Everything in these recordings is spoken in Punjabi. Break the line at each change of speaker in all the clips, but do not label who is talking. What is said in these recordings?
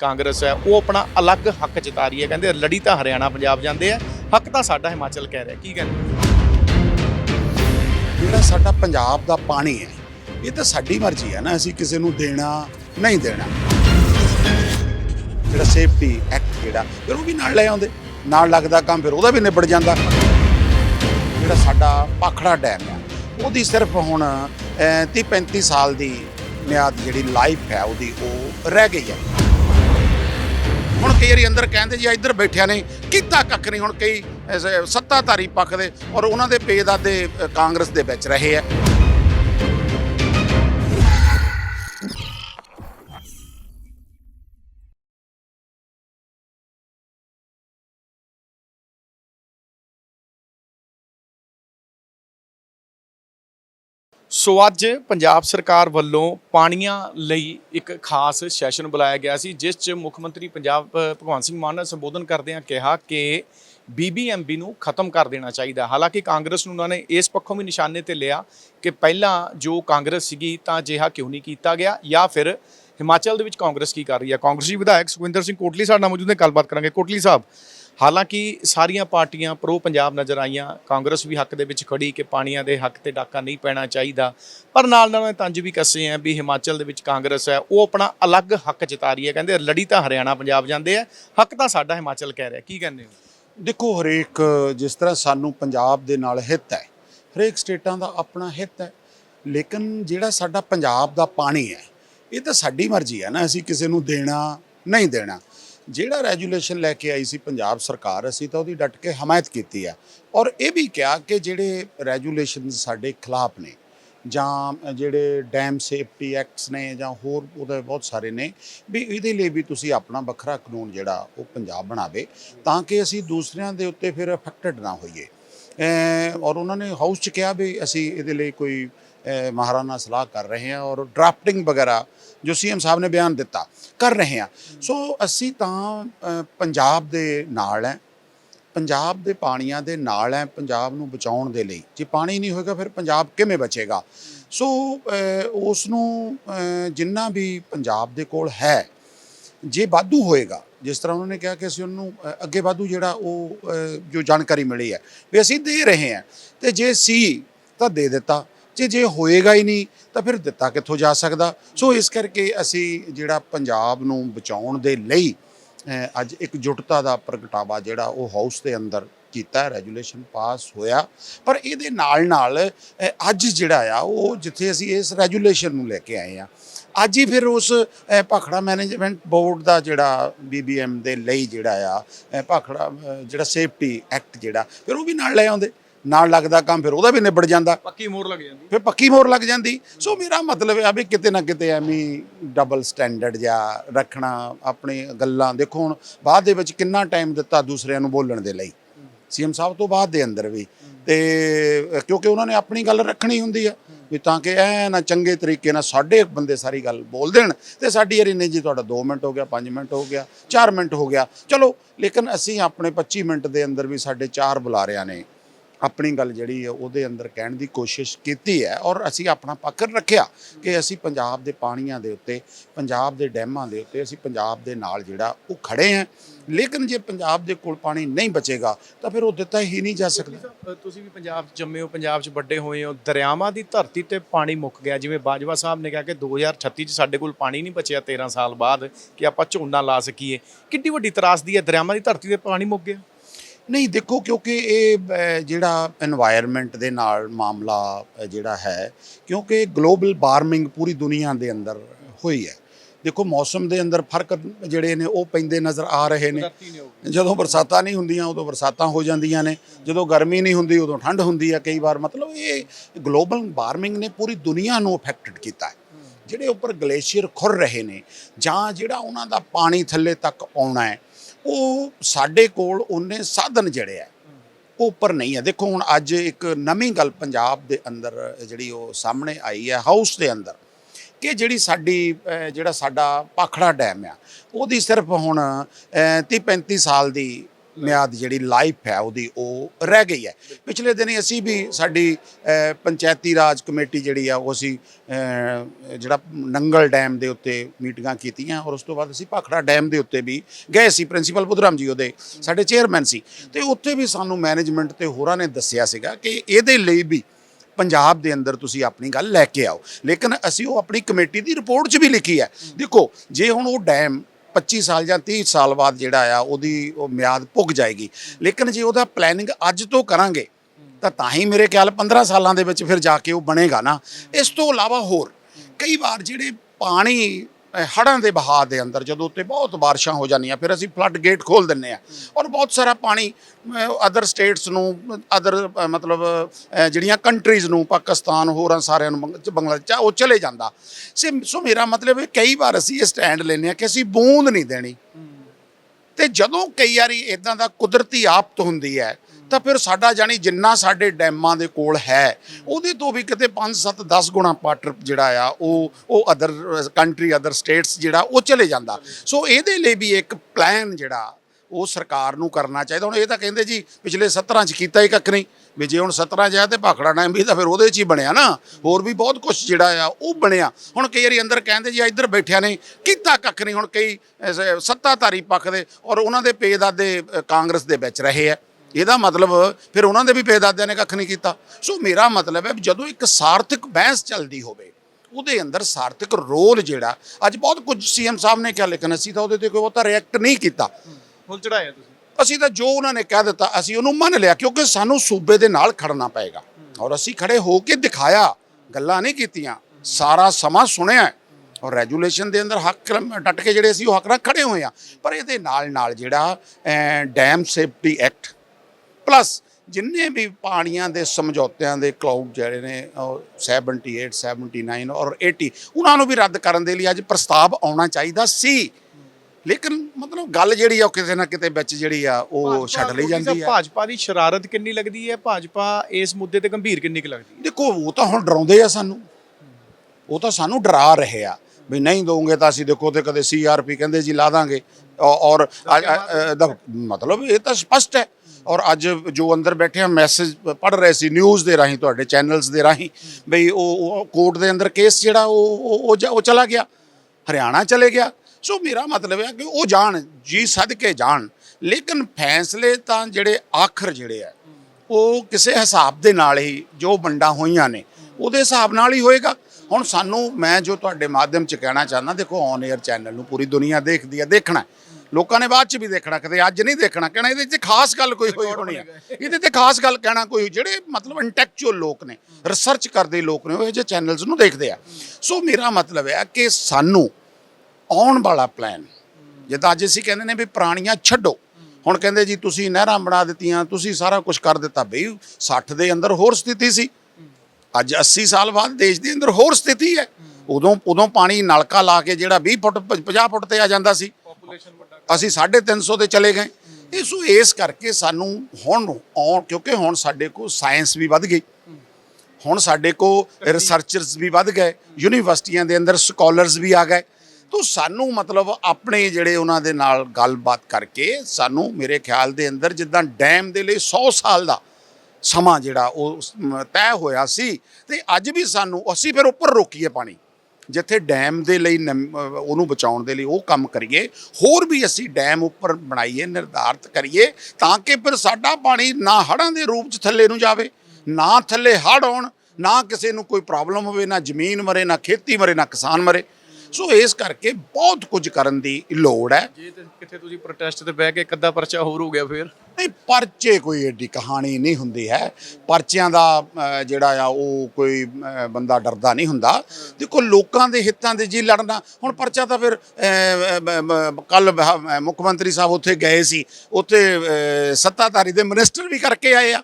ਕਾਂਗਰਸ ਹੈ, ਉਹ ਆਪਣਾ ਅਲੱਗ ਹੱਕ ਜਤਾ ਰਹੀ ਹੈ। ਕਹਿੰਦੇ ਲੜੀ ਤਾਂ ਹਰਿਆਣਾ ਪੰਜਾਬ ਜਾਂਦੇ ਆ, ਹੱਕ ਤਾਂ ਸਾਡਾ ਹਿਮਾਚਲ ਕਹਿ ਰਿਹਾ। ਕੀ ਕਹਿੰਦੇ?
ਜਿਹੜਾ ਸਾਡਾ ਪੰਜਾਬ ਦਾ ਪਾਣੀ ਹੈ, ਇਹ ਤਾਂ ਸਾਡੀ ਮਰਜ਼ੀ ਹੈ ਨਾ, ਅਸੀਂ ਕਿਸੇ ਨੂੰ ਦੇਣਾ ਨਹੀਂ ਦੇਣਾ। ਜਿਹੜਾ ਸੇਫਟੀ ਐਕਟ ਜਿਹੜਾ, ਫਿਰ ਉਹ ਵੀ ਨਾਲ ਲੈ ਆਉਂਦੇ। ਨਾਲ ਲੱਗਦਾ ਕੰਮ, ਫਿਰ ਉਹਦਾ ਵੀ ਨਿਬੜ ਜਾਂਦਾ। ਜਿਹੜਾ ਸਾਡਾ ਪਾਖੜਾ ਡੈਮ ਹੈ ਉਹਦੀ ਸਿਰਫ ਹੁਣ 30 35 ਸਾਲ ਦੀ ਮਿਆਦ ਜਿਹੜੀ ਲਾਈਫ ਹੈ, ਉਹਦੀ ਉਹ ਰਹਿ ਗਈ ਹੈ। ਹੁਣ ਕਈ ਵਾਰੀ ਅੰਦਰ ਕਹਿੰਦੇ ਜੀ ਇੱਧਰ ਬੈਠਿਆ ਨਹੀਂ ਕੀਤਾ ਕੱਖ ਨਹੀਂ, ਹੁਣ ਕਈ ਸੱਤਾਧਾਰੀ ਪੱਖ ਦੇ ਔਰ ਉਹਨਾਂ ਦੇ ਪੇਦਾਦੇ ਕਾਂਗਰਸ ਦੇ ਵਿੱਚ ਰਹੇ ਆ।
ਸੋ ਅੱਜ ਪੰਜਾਬ ਸਰਕਾਰ ਵੱਲੋਂ ਪਾਣੀਆਂ ਲਈ ਇੱਕ ਖਾਸ ਸੈਸ਼ਨ ਬੁਲਾਇਆ ਗਿਆ ਸੀ, ਜਿਸ 'ਚ ਮੁੱਖ ਮੰਤਰੀ ਪੰਜਾਬ ਭਗਵੰਤ ਸਿੰਘ ਮਾਨ ਨੇ ਸੰਬੋਧਨ ਕਰਦਿਆਂ ਕਿਹਾ ਕਿ ਬੀਬੀਐਮਬੀ ਨੂੰ ਖਤਮ ਕਰ ਦੇਣਾ ਚਾਹੀਦਾ। ਹਾਲਾਂਕਿ ਕਾਂਗਰਸ ਨੂੰ ਉਹਨਾਂ ਨੇ ਇਸ ਪੱਖੋਂ ਵੀ ਨਿਸ਼ਾਨੇ ਤੇ ਲਿਆ ਕਿ ਪਹਿਲਾਂ ਜੋ ਕਾਂਗਰਸ ਸੀਗੀ ਤਾਂ ਅਜਿਹਾ ਕਿਉਂ ਨਹੀਂ ਕੀਤਾ ਗਿਆ ਜਾਂ ਫਿਰ ਹਿਮਾਚਲ ਦੇ ਵਿੱਚ ਕਾਂਗਰਸ ਕੀ ਕਰ ਰਹੀ ਹੈ। ਕਾਂਗਰਸੀ ਵਿਧਾਇਕ ਸੁਖਵਿੰਦਰ ਸਿੰਘ ਕੋਟਲੀ ਸਾਡੇ ਨਾਲ ਮੌਜੂਦ ਨੇ, ਗੱਲਬਾਤ ਕਰਾਂਗੇ। ਕੋਟਲੀ ਸਾਹਿਬ ਹਾਲਾਂਕਿ ਸਾਰੀਆਂ ਪਾਰਟੀਆਂ ਪ੍ਰੋ ਪੰਜਾਬ ਨਜ਼ਰ ਆਈਆਂ, ਕਾਂਗਰਸ ਵੀ ਹੱਕ ਦੇ ਵਿੱਚ ਖੜੀ ਕਿ ਪਾਣੀਆਂ ਦੇ ਹੱਕ ਤੇ ਡਾਕਾ ਨਹੀਂ ਪੈਣਾ ਚਾਹੀਦਾ। ਪਰ ਨਾਲ ਨਾਲ ਤੰਜ ਵੀ ਕੱਸੇ ਆ ਵੀ ਹਿਮਾਚਲ ਦੇ ਵਿੱਚ ਕਾਂਗਰਸ ਹੈ, ਉਹ ਆਪਣਾ ਅਲੱਗ ਹੱਕ ਜਤਾ ਰਹੀ ਹੈ। ਕਹਿੰਦੇ ਲੜੀ ਤਾਂ ਹਰਿਆਣਾ ਪੰਜਾਬ ਜਾਂਦੇ ਆ, ਹੱਕ ਤਾਂ ਸਾਡਾ ਹਿਮਾਚਲ ਕਹਿ ਰਿਹਾ। ਕੀ ਕਹਿੰਦੇ ਹੋ?
ਦੇਖੋ, ਹਰੇਕ ਜਿਸ ਤਰ੍ਹਾਂ ਸਾਨੂੰ ਪੰਜਾਬ ਦੇ ਨਾਲ ਹਿੱਤ ਹੈ, ਹਰੇਕ ਸਟੇਟਾਂ ਦਾ ਆਪਣਾ ਹਿੱਤ ਹੈ, ਲੇਕਿਨ ਜਿਹੜਾ ਸਾਡਾ ਪੰਜਾਬ ਦਾ ਪਾਣੀ ਹੈ, ਇਹ ਤਾਂ ਸਾਡੀ ਮਰਜ਼ੀ ਹੈ ਨਾ, ਅਸੀਂ ਕਿਸੇ ਨੂੰ ਦੇਣਾ, ਨਹੀਂ ਦੇਣਾ। ਜਿਹੜਾ ਰੈਜੂਲੇਸ਼ਨ ਲੈ ਕੇ ਆਈ ਸੀ ਪੰਜਾਬ ਸਰਕਾਰ, ਅਸੀਂ ਤਾਂ ਉਹਦੀ ਡਟ ਕੇ ਹਮਾਇਤ ਕੀਤੀ ਆ ਔਰ ਇਹ ਵੀ ਕਿਹਾ ਕਿ ਜਿਹੜੇ ਰੈਜੂਲੇਸ਼ਨ ਸਾਡੇ ਖਿਲਾਫ ਨੇ, ਜਾਂ ਜਿਹੜੇ ਡੈਮ ਸੇਫਟੀ ਐਕਟਸ ਨੇ, ਜਾਂ ਹੋਰ ਉਹਦੇ ਬਹੁਤ ਸਾਰੇ ਨੇ, ਵੀ ਇਹਦੇ ਲਈ ਵੀ ਤੁਸੀਂ ਆਪਣਾ ਵੱਖਰਾ ਕਾਨੂੰਨ ਜਿਹੜਾ ਉਹ ਪੰਜਾਬ ਬਣਾਵੇ, ਤਾਂ ਕਿ ਅਸੀਂ ਦੂਸਰਿਆਂ ਦੇ ਉੱਤੇ ਫਿਰ ਅਫੈਕਟਡ ਨਾ ਹੋਈਏ। ਔਰ ਉਹਨਾਂ ਨੇ ਹਾਊਸ 'ਚ ਕਿਹਾ ਵੀ ਅਸੀਂ ਇਹਦੇ ਲਈ ਕੋਈ ਮਹਾਰਾਣਾ ਸਲਾਹ ਕਰ ਰਹੇ ਹਾਂ ਔਰ ਡਰਾਫਟਿੰਗ ਵਗੈਰਾ ਜੋ ਸੀਐਮ ਸਾਹਿਬ ਨੇ ਬਿਆਨ ਦਿੱਤਾ, ਕਰ ਰਹੇ ਹਾਂ। ਸੋ ਅਸੀਂ ਤਾਂ ਪੰਜਾਬ ਦੇ ਨਾਲ ਹੈ। ਪੰਜਾਬ ਦੇ ਪਾਣੀਆਂ ਦੇ ਨਾਲ ਹੈ ਪੰਜਾਬ ਨੂੰ ਬਚਾਉਣ ਦੇ ਲਈ। ਜੇ ਪਾਣੀ ਨਹੀਂ ਹੋਏਗਾ ਫਿਰ ਪੰਜਾਬ ਕਿਵੇਂ ਬਚੇਗਾ? ਸੋ ਉਸ ਨੂੰ ਜਿੰਨਾ ਵੀ ਪੰਜਾਬ ਦੇ ਕੋਲ ਹੈ, ਜੇ ਵਾਧੂ ਹੋਏਗਾ, ਜਿਸ ਤਰ੍ਹਾਂ ਉਹਨਾਂ ਨੇ ਕਿਹਾ ਕਿ ਅਸੀਂ ਉਹਨੂੰ ਅੱਗੇ ਵਾਧੂ ਜਿਹੜਾ ਉਹ ਜੋ ਜਾਣਕਾਰੀ ਮਿਲੀ ਹੈ, ਵੀ ਅਸੀਂ ਦੇ ਰਹੇ ਹਾਂ। ਤੇ ਜੇ ਸੀ ਤਾਂ ਦੇ ਦਿੱਤਾ। ਜੇ ਜੇ ਹੋਏਗਾ ਹੀ ਨਹੀਂ, ਤਾਂ ਫਿਰ ਦਿੱਤਾ ਕਿੱਥੋਂ ਜਾ ਸਕਦਾ? ਸੋ ਇਸ ਕਰਕੇ ਅਸੀਂ ਜਿਹੜਾ ਪੰਜਾਬ ਨੂੰ ਬਚਾਉਣ ਦੇ ਲਈ ਅੱਜ ਇੱਕ ਜੁਟਤਾ ਦਾ ਪ੍ਰਗਟਾਵਾ ਜਿਹੜਾ ਉਹ ਹਾਊਸ ਦੇ ਅੰਦਰ ਕੀਤਾ ਰੈਜੂਲੇਸ਼ਨ ਪਾਸ ਹੋਇਆ। ਪਰ ਇਹਦੇ ਨਾਲ ਨਾਲ ਅੱਜ ਜਿਹੜਾ ਆ, ਉਹ ਜਿੱਥੇ ਅਸੀਂ ਇਸ ਰੈਜੂਲੇਸ਼ਨ ਨੂੰ ਲੈ ਕੇ ਆਏ ਆ ਅੱਜ ਹੀ ਫਿਰ ਉਸ ਭਾਖੜਾ ਮੈਨੇਜਮੈਂਟ ਬੋਰਡ ਦਾ ਜਿਹੜਾ ਬੀਬੀਐਮ ਦੇ ਲਈ ਜਿਹੜਾ ਆ ਭਾਖੜਾ ਜਿਹੜਾ ਸੇਫਟੀ ਐਕਟ ਜਿਹੜਾ, ਫਿਰ ਉਹ ਵੀ ਨਾਲ ਲੈ ਆਉਂਦੇ। ਨਾਲ ਲੱਗਦਾ ਕੰਮ ਫਿਰ ਉਹਦਾ ਵੀ ਨਿਬੜ ਜਾਂਦਾ।
ਪੱਕੀ ਮੋਹਰ ਲੱਗ ਜਾਂਦੀ।
ਫਿਰ ਪੱਕੀ ਮੋਹਰ ਲੱਗ ਜਾਂਦੀ। ਸੋ ਮੇਰਾ ਮਤਲਬ ਹੈ ਵੀ ਕਿਤੇ ਨਾ ਕਿਤੇ ਐਵੇਂ ਡਬਲ ਸਟੈਂਡਰਡ ਜਾਂ ਰੱਖਣਾ ਆਪਣੀ ਗੱਲਾਂ ਦੇਖੋ ਹੁਣ ਬਾਅਦ ਦੇ ਵਿੱਚ ਕਿੰਨਾ ਟਾਈਮ ਦਿੱਤਾ ਦੂਸਰਿਆਂ ਨੂੰ ਬੋਲਣ ਦੇ ਲਈ। ਸੀਐਮ ਸਾਹਿਬ ਤੋਂ ਬਾਅਦ ਦੇ ਅੰਦਰ ਵੀ। ਤੇ ਕਿਉਂਕਿ ਉਹਨਾਂ ਨੇ ਆਪਣੀ ਗੱਲ ਰੱਖਣੀ ਹੁੰਦੀ ਆ ਵੀ ਤਾਂ ਕਿ ਐ ਨਾ ਚੰਗੇ ਤਰੀਕੇ ਨਾਲ ਸਾਡੇ ਬੰਦੇ ਸਾਰੀ ਗੱਲ ਬੋਲ ਦੇਣ। ਤੇ ਸਾਡੀ ਯਾਰੀ ਨਹੀਂ ਜੀ ਤੁਹਾਡਾ 2 ਮਿੰਟ ਹੋ ਗਿਆ 5 ਮਿੰਟ ਹੋ ਗਿਆ 4 ਮਿੰਟ ਹੋ ਗਿਆ। ਚਲੋ ਲੇਕਿਨ ਅਸੀਂ ਆਪਣੇ 25 ਮਿੰਟ ਦੇ ਅੰਦਰ ਵੀ ਸਾਡੇ 4 ਬੁਲਾਰਿਆਂ ਨੇ। ਆਪਣੀ ਗੱਲ ਜਿਹੜੀ ਹੈ ਉਹਦੇ ਅੰਦਰ ਕਹਿਣ ਦੀ ਕੋਸ਼ਿਸ਼ ਕੀਤੀ ਹੈ ਔਰ ਅਸੀਂ ਆਪਣਾ ਪੱਖ ਰੱਖਿਆ ਕਿ ਅਸੀਂ ਪੰਜਾਬ ਦੇ ਪਾਣੀਆਂ ਦੇ ਉੱਤੇ, ਪੰਜਾਬ ਦੇ ਡੈਮਾਂ ਦੇ ਉੱਤੇ ਅਸੀਂ ਪੰਜਾਬ ਦੇ ਨਾਲ ਜਿਹੜਾ ਉਹ ਖੜੇ ਹਾਂ। ਲੇਕਿਨ ਜੇ ਪੰਜਾਬ ਦੇ ਕੋਲ ਪਾਣੀ ਨਹੀਂ ਬਚੇਗਾ, ਤਾਂ ਫਿਰ ਉਹ ਦਿੱਤਾ ਹੀ ਨਹੀਂ ਜਾ ਸਕਦਾ।
ਤੁਸੀਂ ਵੀ ਪੰਜਾਬ 'ਚ ਜੰਮੇ ਹੋ, ਪੰਜਾਬ 'ਚ ਵੱਡੇ ਹੋਏ ਹੋ, ਦਰਿਆਵਾਂ ਦੀ ਧਰਤੀ ਤੇ ਪਾਣੀ ਮੁੱਕ ਗਿਆ। ਜਿਵੇਂ ਬਾਜਵਾ ਸਾਹਿਬ ਨੇ ਕਿਹਾ ਕਿ 2038 'ਚ ਸਾਡੇ ਕੋਲ ਪਾਣੀ ਨਹੀਂ ਬਚਿਆ 13 ਸਾਲ ਬਾਅਦ ਕਿ ਆਪਾਂ ਝੋਨਾ ਲਾ ਸਕੀਏ। ਕਿੱਡੀ ਵੱਡੀ ਤਰਾਸਦੀ ਹੈ, ਦਰਿਆਵਾਂ ਦੀ ਧਰਤੀ ਤੇ ਪਾਣੀ ਮੁੱਕ ਗਿਆ।
ਨਹੀਂ ਦੇਖੋ ਕਿਉਂਕਿ ਇਹ ਜਿਹੜਾ এনवायरमेंट ਦੇ ਨਾਲ ਮਾਮਲਾ ਜਿਹੜਾ ਹੈ ਕਿਉਂਕਿ ਗਲੋਬਲ ਵਾਰਮਿੰਗ ਪੂਰੀ ਦੁਨੀਆ ਦੇ ਅੰਦਰ ਹੋਈ ਹੈ। ਦੇਖੋ ਮੌਸਮ ਦੇ ਅੰਦਰ ਫ਼ਰਕ ਜਿਹੜੇ ਨੇ ਉਹ ਪੈਂਦੇ ਨਜ਼ਰ ਆ ਰਹੇ ਨੇ। ਜਦੋਂ ਬਰਸਾਤਾਂ ਨਹੀਂ ਹੁੰਦੀਆਂ ਉਦੋਂ ਬਰਸਾਤਾਂ ਹੋ ਜਾਂਦੀਆਂ ਨੇ। ਜਦੋਂ ਗਰਮੀ ਨਹੀਂ ਹੁੰਦੀ ਉਦੋਂ ਠੰਡ ਹੁੰਦੀ ਹੈ ਕਈ ਵਾਰ। ਮਤਲਬ ਇਹ ਗਲੋਬਲ ਵਾਰਮਿੰਗ ਨੇ ਪੂਰੀ ਦੁਨੀਆ ਨੂੰ ਅਫੈਕਟਡ ਕੀਤਾ ਹੈ। ਜਿਹੜੇ ਉੱਪਰ ਗਲੇਸ਼ੀਅਰ ਖੁਰ ਰਹੇ ਨੇ ਜਾਂ ਜਿਹੜਾ ਉਹਨਾਂ ਦਾ ਪਾਣੀ ਥੱਲੇ ਤੱਕ ਆਉਣਾ ਹੈ ਉਹ ਸਾਡੇ ਕੋਲ ਉਹਨੇ ਸਾਧਨ ਜਿਹੜੇ ਆ, ਉਹ ਉੱਪਰ ਨਹੀਂ ਹੈ ਦੇਖੋ ਹੁਣ ਅੱਜ ਇੱਕ ਨਵੀਂ ਗੱਲ ਪੰਜਾਬ ਦੇ ਅੰਦਰ ਜਿਹੜੀ ਉਹ ਸਾਹਮਣੇ ਆਈ ਹੈ, ਹਾਊਸ ਦੇ ਅੰਦਰ, ਕਿ ਜਿਹੜੀ ਸਾਡੀ ਜਿਹੜਾ ਸਾਡਾ ਪਾਖੜਾ ਡੈਮ ਆ, ਉਹਦੀ ਸਿਰਫ ਹੁਣ 30 35 ਸਾਲ ਦੀ ਮਿਆਦ ਜਿਹੜੀ ਲਾਈਫ ਹੈ ਉਹਦੀ ਉਹ ਰਹਿ ਗਈ ਹੈ। ਪਿਛਲੇ ਦਿਨੀ ਅਸੀਂ ਵੀ ਸਾਡੀ ਪੰਚਾਇਤੀ ਰਾਜ ਕਮੇਟੀ ਜਿਹੜੀ ਆ ਉਹ ਅਸੀਂ ਜਿਹੜਾ ਨੰਗਲ ਡੈਮ ਦੇ ਉੱਤੇ ਮੀਟਿੰਗਾਂ ਕੀਤੀਆਂ ਔਰ ਉਸ ਤੋਂ ਬਾਅਦ ਅਸੀਂ ਭਾਖੜਾ ਡੈਮ ਦੇ ਉੱਤੇ ਵੀ ਗਏ ਸੀ। ਪ੍ਰਿੰਸੀਪਲ ਬੁੱਧਰਾਮ ਜੀ ਉਹਦੇ ਸਾਡੇ ਚੇਅਰਮੈਨ ਸੀ। ਤੇ ਉੱਥੇ ਵੀ ਸਾਨੂੰ ਮੈਨੇਜਮੈਂਟ ਤੇ ਹੋਰਾਂ ਨੇ ਦੱਸਿਆ ਸੀਗਾ ਕਿ ਇਹਦੇ ਲਈ ਵੀ ਪੰਜਾਬ ਦੇ ਅੰਦਰ ਤੁਸੀਂ ਆਪਣੀ ਗੱਲ ਲੈ ਕੇ ਆਓ। ਲੇਕਿਨ ਅਸੀਂ ਉਹ ਆਪਣੀ ਕਮੇਟੀ ਦੀ ਰਿਪੋਰਟ 'ਚ ਵੀ ਲਿਖੀ ਹੈ। ਦੇਖੋ, ਜੇ ਹੁਣ ਉਹ ਡੈਮ 25 ਸਾਲ ਜਾਂ 30 ਸਾਲ ਬਾਅਦ ਜਿਹੜਾ ਆ, ਉਹਦੀ ਉਹ ਮਿਆਦ ਪੁੱਗ ਜਾਏਗੀ। ਲੇਕਿਨ ਜੇ ਉਹਦਾ ਪਲੈਨਿੰਗ ਅੱਜ ਤੋਂ ਕਰਾਂਗੇ, ਤਾਂ ਤਾਂ ਹੀ ਮੇਰੇ ਖਿਆਲ 15 ਸਾਲਾਂ ਦੇ ਵਿੱਚ ਫਿਰ ਜਾ ਕੇ ਉਹ ਬਣੇਗਾ ਨਾ। ਇਸ ਤੋਂ ਇਲਾਵਾ ਹੋਰ, ਕਈ ਵਾਰ ਜਿਹੜੇ ਪਾਣੀ ਹੜਾਂ ਦੇ ਬਹਾਅ ਦੇ ਅੰਦਰ ਜਦੋਂ ਉੱਤੇ ਬਹੁਤ ਬਾਰਿਸ਼ਾਂ ਹੋ ਜਾਂਦੀਆਂ, ਫਿਰ ਅਸੀਂ ਫਲੱਡ ਗੇਟ ਖੋਲ ਦਿੰਨੇ ਆ ਔਰ ਬਹੁਤ ਸਾਰਾ ਪਾਣੀ ਅਦਰ ਸਟੇਟਸ ਨੂੰ ਅਦਰ ਮਤਲਬ ਜਿਹੜੀਆਂ ਕੰਟਰੀਜ਼ ਨੂੰ, ਪਾਕਿਸਤਾਨ, ਹੋਰਾਂ ਸਾਰਿਆਂ ਨੂੰ, ਬੰਗ- ਬੰਗਲਾਦੇਸ਼ ਉਹ ਚਲੇ ਜਾਂਦਾ। ਸੇ- ਸੋ ਮੇਰਾ ਮਤਲਬ ਹੈ ਕਈ ਵਾਰ ਅਸੀਂ ਇਹ ਸਟੈਂਡ ਲੈਨੇ ਆ ਕਿ ਅਸੀਂ ਬੂੰਦ ਨਹੀਂ ਦੇਣੀ। ਤੇ ਜਦੋਂ ਕਈ ਵਾਰੀ ਇਦਾਂ ਦਾ ਕੁਦਰਤੀ ਆਫਤ ਹੁੰਦੀ ਹੈ, ਤਾਂ ਫਿਰ ਸਾਡਾ ਜਾਨੀ ਜਿੰਨਾ ਸਾਡੇ ਡੈਮਾਂ ਦੇ ਕੋਲ ਹੈ, ਉਹਦੇ ਤੋਂ ਵੀ ਕਿਤੇ 5 7 10 ਗੁਣਾ ਵਾਟਰ ਜਿਹੜਾ ਆ, ਉਹ ਉਹ ਅਦਰ ਕੰਟਰੀ ਅਦਰ ਸਟੇਟਸ ਜਿਹੜਾ, ਉਹ ਚਲੇ ਜਾਂਦਾ। ਸੋ ਇਹਦੇ ਲਈ ਵੀ ਇੱਕ ਪਲਾਨ ਜਿਹੜਾ, ਉਹ ਸਰਕਾਰ ਨੂੰ ਕਰਨਾ ਚਾਹੀਦਾ। ਹੁਣ ਇਹ ਤਾਂ ਕਹਿੰਦੇ ਜੀ, ਪਿਛਲੇ 17 ਚ ਕੀਤਾ ਹੀ ਕੱਖ ਨਹੀਂ। ਵੀ ਜੇ ਹੁਣ 17 ਚ ਆ ਤੇ ਭਾਖੜਾ ਡੈਮ ਵੀ ਤਾਂ ਫਿਰ ਉਹਦੇ ਚ ਹੀ ਬਣਿਆ ਨਾ। ਹੋਰ ਵੀ ਬਹੁਤ ਕੁਝ ਜਿਹੜਾ ਆ, ਉਹ ਬਣਿਆ। ਹੁਣ ਕਈ ਵਾਰੀ ਅੰਦਰ ਕਹਿੰਦੇ ਜੀ ਇੱਧਰ ਬੈਠਿਆ ਨਹੀਂ, ਕੀਤਾ ਕੱਖ ਨਹੀਂ। ਹੁਣ ਕਈ ਸੱਤਾਧਾਰੀ ਪੱਖ ਦੇ ਔਰ ਉਹਨਾਂ ਦੇ ਪੇਦਾਦੇ ਕਾਂਗਰਸ ਦੇ ਵਿੱਚ ਰਹੇ ਆ। ਇਹਦਾ ਮਤਲਬ ਫਿਰ ਉਹਨਾਂ ਦੇ ਵੀ ਪੇਦਾਦਿਆਂ ਨੇ ਕੱਖ ਨਹੀਂ ਕੀਤਾ। ਸੋ ਮੇਰਾ ਮਤਲਬ ਹੈ ਵੀ ਜਦੋਂ ਇੱਕ ਸਾਰਥਕ ਬਹਿਸ ਚੱਲਦੀ ਹੋਵੇ, ਉਹਦੇ ਅੰਦਰ ਸਾਰਥਕ ਰੋਲ ਜਿਹੜਾ, ਅੱਜ ਬਹੁਤ ਕੁਝ ਸੀਐਮ ਸਾਹਿਬ ਨੇ ਕਿਹਾ, ਲੇਕਿਨ ਅਸੀਂ ਤਾਂ ਉਹਦੇ ਤੇ ਕੋਈ ਬਹੁਤਾ ਰਿਐਕਟ ਨਹੀਂ ਕੀਤਾ।
ਫੁੱਲ ਚੜਾਇਆ ਤੁਸੀਂ।
ਅਸੀਂ ਤਾਂ ਜੋ ਉਹਨਾਂ ਨੇ ਕਹਿ ਦਿੱਤਾ, ਅਸੀਂ ਉਹਨੂੰ ਮੰਨ ਲਿਆ, ਕਿਉਂਕਿ ਸਾਨੂੰ ਸੂਬੇ ਦੇ ਨਾਲ ਖੜਨਾ ਪਏਗਾ। ਔਰ ਅਸੀਂ ਖੜੇ ਹੋ ਕੇ ਦਿਖਾਇਆ, ਗੱਲਾਂ ਨਹੀਂ ਕੀਤੀਆਂ, ਸਾਰਾ ਸਮਾਂ ਸੁਣਿਆ ਔਰ ਰੈਜੂਲੇਸ਼ਨ ਦੇ ਅੰਦਰ ਹੱਕ ਡਟ ਕੇ ਜਿਹੜੇ ਅਸੀਂ ਉਹ ਹੱਕ ਨਾਲ ਖੜੇ ਹੋਏ ਆ ਪਰ ਇਹਦੇ ਨਾਲ ਨਾਲ ਜਿਹੜਾ ਡੈਮ ਸੇਫਟੀ ਐਕਟ ਪਲੱਸ ਜਿੰਨੇ ਵੀ ਪਾਣੀਆਂ ਦੇ ਸਮਝੌਤਿਆਂ ਦੇ ਕਲਾਊਡ ਜਿਹੜੇ ਨੇ, ਉਹ 78 79 ਔਰ 80 ਉਹਨਾਂ ਨੂੰ ਵੀ ਰੱਦ ਕਰਨ ਦੇ ਲਈ ਅੱਜ ਪ੍ਰਸਤਾਵ ਆਉਣਾ ਚਾਹੀਦਾ ਸੀ। ਲੇਕਿਨ ਮਤਲਬ ਗੱਲ ਜਿਹੜੀ ਆ ਉਹ ਕਿਤੇ ਨਾ ਕਿਤੇ ਵਿੱਚ ਜਿਹੜੀ ਆ ਉਹ ਛੱਡ ਲਈ ਜਾਂਦੀ ਆ।
ਭਾਜਪਾ ਦੀ ਸ਼ਰਾਰਤ ਕਿੰਨੀ ਲੱਗਦੀ ਹੈ? ਭਾਜਪਾ ਇਸ ਮੁੱਦੇ ਤੇ ਗੰਭੀਰ ਕਿੰਨੀ ਕੁ ਲੱਗਦੀ ਹੈ?
ਦੇਖੋ ਉਹ ਤਾਂ ਹੁਣ ਡਰਾਉਂਦੇ ਆ ਸਾਨੂੰ। ਉਹ ਤਾਂ ਸਾਨੂੰ ਡਰਾ ਰਹੇ ਆ ਵੀ ਨਹੀਂ ਦੋਗੇ ਤਾਂ ਅਸੀਂ ਦੇਖੋ ਤੇ ਕਦੇ ਸੀਆਰਪੀ ਕਹਿੰਦੇ ਜੀ ਲਾ ਦਾਂਗੇ। ਔਰ ਮਤਲਬ ਇਹ ਤਾਂ ਸਪਸ਼ਟ ਹੈ। ਔਰ ਅੱਜ ਜੋ ਅੰਦਰ ਬੈਠੇ ਆ ਮੈਸੇਜ ਪੜ ਰਹੇ ਸੀ ਨਿਊਜ਼ ਦੇ ਰਾਹੀਂ ਤੁਹਾਡੇ ਚੈਨਲਸ ਦੇ ਰਾਹੀਂ ਬਈ ਉਹ ਕੋਰਟ ਦੇ ਅੰਦਰ ਕੇਸ ਜਿਹੜਾ ਉਹ ਉਹ ਚਲਾ ਗਿਆ। ਹਰਿਆਣਾ ਚਲੇ ਗਿਆ। ਸੋ ਮੇਰਾ ਮਤਲਬ ਹੈ ਕਿ ਉਹ ਜਾਣ ਜੀ ਸਦ ਕੇ ਜਾਣ ਲੇਕਿਨ ਫੈਸਲੇ ਤਾਂ ਜਿਹੜੇ ਆਖਰ ਜਿਹੜੇ ਆ ਉਹ ਕਿਸੇ ਹਿਸਾਬ ਦੇ ਨਾਲ ਹੀ ਜੋ ਵੰਡਾਂ ਹੋਈਆਂ ਨੇ ਉਹਦੇ ਹਿਸਾਬ ਨਾਲ ਹੀ ਹੋਏਗਾ ਹੁਣ ਸਾਨੂੰ ਮੈਂ ਜੋ ਤੁਹਾਡੇ ਮਾਧਿਅਮ ਚ ਕਹਿਣਾ ਚਾਹੁੰਦਾ ਦੇਖੋ ਔਨ 에ਅਰ ਚੈਨਲ ਨੂੰ ਪੂਰੀ ਦੁਨੀਆ ਦੇਖਦੀ ਹੈ ਦੇਖਣਾ। ਲੋਕਾਂ ਨੇ ਬਾਅਦ ਚ ਵੀ ਦੇਖਣਾ ਕਦੇ ਅੱਜ ਨਹੀਂ ਦੇਖਣਾ ਕਹਿਣਾ ਇਹਦੇ 'ਚ ਖਾਸ ਗੱਲ ਕੋਈ ਹੋਈ ਹੋਣੀ ਹੈ ਇਹਦੇ ਤੇ ਖਾਸ ਗੱਲ ਕਹਿਣਾ ਕੋਈ। ਜਿਹੜੇ ਮਤਲਬ ਇੰਟੈਕਚੁਅਲ ਲੋਕ ਨੇ ਰਿਸਰਚ ਕਰਦੇ ਲੋਕ ਨੇ ਉਹ ਇਹ ਜਿਹੇ ਚੈਨਲਸ ਨੂੰ ਦੇਖਦੇ ਆ ਸੋ ਮੇਰਾ ਮਤਲਬ ਹੈ ਕਿ ਸਾਨੂੰ ਆਉਣ ਵਾਲਾ ਪਲਾਨ ਜਿੱਦਾਂ ਅੱਜ ਅਸੀਂ ਕਹਿੰਦੇ ਨੇ ਵੀ ਪ੍ਰਾਣੀਆਂ ਛੱਡੋ। ਹੁਣ ਕਹਿੰਦੇ ਜੀ ਤੁਸੀਂ ਨਹਿਰਾਂ ਬਣਾ ਦਿੱਤੀਆਂ ਤੁਸੀਂ ਸਾਰਾ ਕੁਝ ਕਰ ਦਿੱਤਾ। ਬਈ 60 ਦੇ ਅੰਦਰ ਹੋਰ ਸਥਿਤੀ ਸੀ। ਅੱਜ 80 ਸਾਲ ਬਾਅਦ ਦੇਸ਼ ਦੇ ਅੰਦਰ ਹੋਰ ਸਥਿਤੀ ਹੈ। ਉਦੋਂ ਉਦੋਂ ਪਾਣੀ ਨਲਕਾ ਲਾ ਕੇ ਜਿਹੜਾ 20 ਫੁੱਟ 50 ਫੁੱਟ ਤੇ ਆ ਜਾਂਦਾ ਸੀ। ਅਸੀਂ 350 ਤੇ ਚਲੇ ਗਏ। ਇਸ ਇਸ ਕਰਕੇ ਸਾਨੂੰ ਹੁਣ ਆਉਣ ਕਿਉਂਕਿ ਹੁਣ ਸਾਡੇ ਕੋਲ ਸਾਇੰਸ ਵੀ ਵੱਧ ਗਈ। ਹੁਣ ਸਾਡੇ ਕੋਲ ਰਿਸਰਚਰਸ ਵੀ ਵੱਧ ਗਏ। ਯੂਨੀਵਰਸਿਟੀਆਂ ਦੇ ਅੰਦਰ ਸਕਾਲਰਸ ਵੀ ਆ ਗਏ। ਤੋ ਸਾਨੂੰ ਮਤਲਬ ਆਪਣੇ ਜਿਹੜੇ ਉਹਨਾਂ ਦੇ ਨਾਲ ਗੱਲਬਾਤ ਕਰਕੇ ਸਾਨੂੰ ਮੇਰੇ ਖਿਆਲ ਦੇ ਅੰਦਰ ਜਿੱਦਾਂ ਡੈਮ ਦੇ ਲਈ 100 ਸਾਲ ਦਾ ਸਮਾਂ ਜਿਹੜਾ ਉਹ ਤੈਅ ਹੋਇਆ ਸੀ ਤੇ ਅੱਜ ਵੀ ਸਾਨੂੰ ਅਸੀਂ ਫਿਰ ਉੱਪਰ ਰੋਕੀਏ ਪਾਣੀ। ਜਿੱਥੇ ਡੈਮ ਦੇ ਲਈ ਨਮ- ਉਹਨੂੰ ਬਚਾਉਣ ਦੇ ਲਈ ਉਹ ਕੰਮ ਕਰੀਏ, ਹੋਰ ਵੀ ਅਸੀਂ ਡੈਮ ਉੱਪਰ ਬਣਾਈਏ, ਨਿਰਧਾਰਤ ਕਰੀਏ ਤਾਂ ਕਿ ਫਿਰ ਸਾਡਾ ਪਾਣੀ ਨਾ ਹੜ੍ਹਾਂ ਦੇ ਰੂਪ 'ਚ ਥੱਲੇ ਨੂੰ ਜਾਵੇ, ਨਾ ਥੱਲੇ ਹੜ੍ਹ ਆਉਣ, ਨਾ ਕਿਸੇ ਨੂੰ ਕੋਈ ਪ੍ਰੋਬਲਮ ਹੋਵੇ, ਨਾ ਜ਼ਮੀਨ ਮਰੇ, ਨਾ ਖੇਤੀ ਮਰੇ, ਨਾ ਕਿਸਾਨ ਮਰੇ। ਸੋ ਇਸ ਕਰਕੇ ਬਹੁਤ ਕੁਝ ਕਰਨ ਦੀ ਲੋੜ ਹੈ।
ਜੇ ਤੇ ਕਿਤੇ ਤੁਸੀਂ ਪ੍ਰੋਟੈਸਟ ਤੇ ਬਹਿ ਕੇ ਅੱਧਾ ਪਰਚਾ ਹੋਰ ਹੋ ਗਿਆ ਫਿਰ?
ਨਹੀਂ ਪਰਚੇ ਕੋਈ ਏਡੀ ਕਹਾਣੀ ਨਹੀਂ ਹੁੰਦੀ ਹੈ। ਪਰਚਿਆਂ ਦਾ ਜਿਹੜਾ ਆ ਉਹ ਕੋਈ ਬੰਦਾ ਡਰਦਾ ਨਹੀਂ ਹੁੰਦਾ। ਦੇਖੋ ਲੋਕਾਂ ਦੇ ਹਿੱਤਾਂ ਦੇ ਜੀ ਲੜਨਾ। ਹੁਣ ਪਰਚਾ ਤਾਂ ਫਿਰ ਕੱਲ ਮੁੱਖ ਮੰਤਰੀ ਸਾਹਿਬ ਉੱਥੇ ਗਏ ਸੀ। ਉੱਥੇ ਸੱਤਾਧਾਰੀ ਦੇ ਮਿਨਿਸਟਰ ਵੀ ਕਰਕੇ ਆਏ ਆ।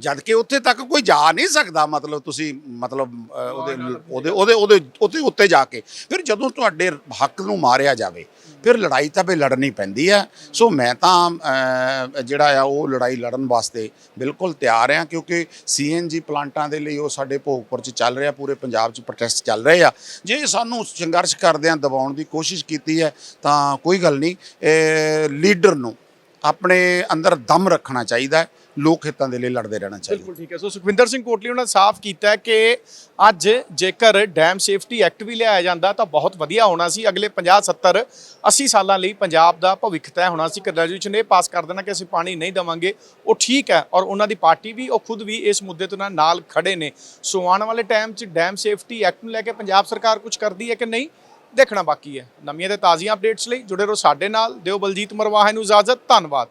ਜਦ ਕਿ ਉੱਥੇ ਤੱਕ ਕੋਈ ਜਾ ਨਹੀਂ ਸਕਦਾ ਮਤਲਬ ਤੁਸੀਂ ਮਤਲਬ ਅਹ, ਉਹਦੇ ਉਹਦੇ ਉਹਦੇ ਉਹਦੇ ਉੱਤੇ ਉੱਤੇ ਜਾ ਕੇ। ਫਿਰ ਜਦੋਂ ਤੁਹਾਡੇ ਹੱਕ ਨੂੰ ਮਾਰਿਆ ਜਾਵੇ ਫਿਰ ਲੜਾਈ ਤਾਂ ਵੀ ਲੜਨੀ ਪੈਂਦੀ ਆ ਸੋ ਮੈਂ ਤਾਂ ਅਹ, ਜਿਹੜਾ ਆ ਉਹ ਲੜਾਈ ਲੜਨ ਵਾਸਤੇ ਬਿਲਕੁਲ ਤਿਆਰ ਆ ਕਿਉਂਕਿ ਸੀਐਨਜੀ ਪਲਾਂਟਾਂ ਦੇ ਲਈ ਉਹ ਸਾਡੇ ਭੋਗਪੁਰ ਚ ਚੱਲ ਰਿਹਾ ਪੂਰੇ ਪੰਜਾਬ ਚ ਪ੍ਰੋਟੈਸਟ ਚੱਲ ਰਹੇ ਆ। ਜੇ ਸਾਨੂੰ ਸੰਘਰਸ਼ ਕਰਦਿਆਂ ਦਬਾਉਣ ਦੀ ਕੋਸ਼ਿਸ਼ ਕੀਤੀ ਹੈ ਤਾਂ ਕੋਈ ਗੱਲ ਨਹੀਂ। ਲੀਡਰ ਨੂੰ ਆਪਣੇ ਅੰਦਰ ਦਮ ਰੱਖਣਾ ਚਾਹੀਦਾ ਹੈ। ਲੋਕ ਹਿੱਤਾਂ ਦੇ ਲਈ ਲੜਦੇ ਰਹਿਣਾ ਚਾਹੀਦਾ।
ਬਿਲਕੁਲ ਠੀਕ ਹੈ। ਸੋ ਸੁਖਵਿੰਦਰ ਸਿੰਘ ਕੋਟਲੀ ਉਹਨਾਂ ਨੇ ਸਾਫ਼ ਕੀਤਾ ਕਿ ਅੱਜ ਜੇਕਰ ਡੈਮ ਸੇਫਟੀ ਐਕਟ ਵੀ ਲਿਆਇਆ ਜਾਂਦਾ ਤਾਂ ਬਹੁਤ ਵਧੀਆ ਹੋਣਾ ਸੀ। ਅਗਲੇ 50 70 80 ਸਾਲਾਂ ਲਈ ਪੰਜਾਬ ਦਾ ਭਵਿੱਖ ਤੈਅ ਹੋਣਾ ਸੀ। ਕਿ ਰੈਜ਼ੋਲੂਸ਼ਨ ਇਹ ਪਾਸ ਕਰ ਦੇਣਾ ਕਿ ਅਸੀਂ ਪਾਣੀ ਨਹੀਂ ਦੇਵਾਂਗੇ, ਉਹ ਠੀਕ ਹੈ ਔਰ ਉਹਨਾਂ ਦੀ ਪਾਰਟੀ ਵੀ ਉਹ ਖੁਦ ਵੀ ਇਸ ਮੁੱਦੇ ਤੋਂ ਨਾਲ- ਨਾਲ ਖੜੇ ਨੇ। ਸੋ ਆਉਣ ਵਾਲੇ ਟਾਈਮ 'ਚ ਡੈਮ ਸੇਫਟੀ ਐਕਟ ਨੂੰ ਲੈ ਕੇ ਪੰਜਾਬ ਸਰਕਾਰ ਕੁਝ ਕਰਦੀ ਹੈ ਕਿ ਨਹੀਂ, ਦੇਖਣਾ ਬਾਕੀ ਹੈ। ਨਵੀਆਂ ਤੇ ਤਾਜ਼ੀਆਂ ਅਪਡੇਟਸ ਲਈ ਜੁੜੇ ਰਹੋ ਸਾਡੇ ਨਾਲ। ਦਿਓ ਬਲਜੀਤ ਮਰਵਾਹੇ ਨੂੰ ਇਜਾਜ਼ਤ। ਧੰਨਵਾਦ।